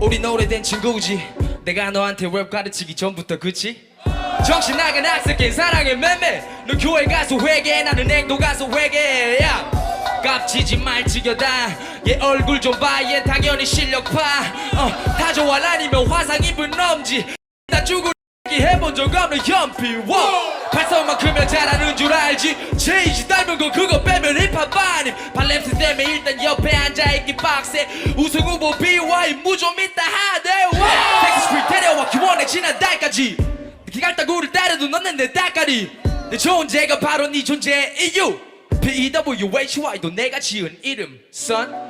우린 오래된 친구지. 내가 너한테 랩 가르치기 전부터 그치? 정신 나간 학생긴 사랑의 매매. 너 교회 가서 회개 나는 행동 가서 회개. 야 깝치지 말지겨다. 얘 얼굴 좀봐얘 당연히 실력파. 어다 좋아 아니면 화상 입은 넘지. 나 죽을 해본 적 없는 현피 워! 발성만큼은 잘하는 줄 알지. 제이지 닮은 거 그거 옆에 앉아있기 빡세. 우승 후보 BY 무좀 있다 하대 와! 텍스 스트리트 데려와 기원해 지난 달까지. 기갈따구를 따려도 너는 내 딸까리 내 존재가 바로 네 존재의 이유 PEWHY도 내가 지은 이름 son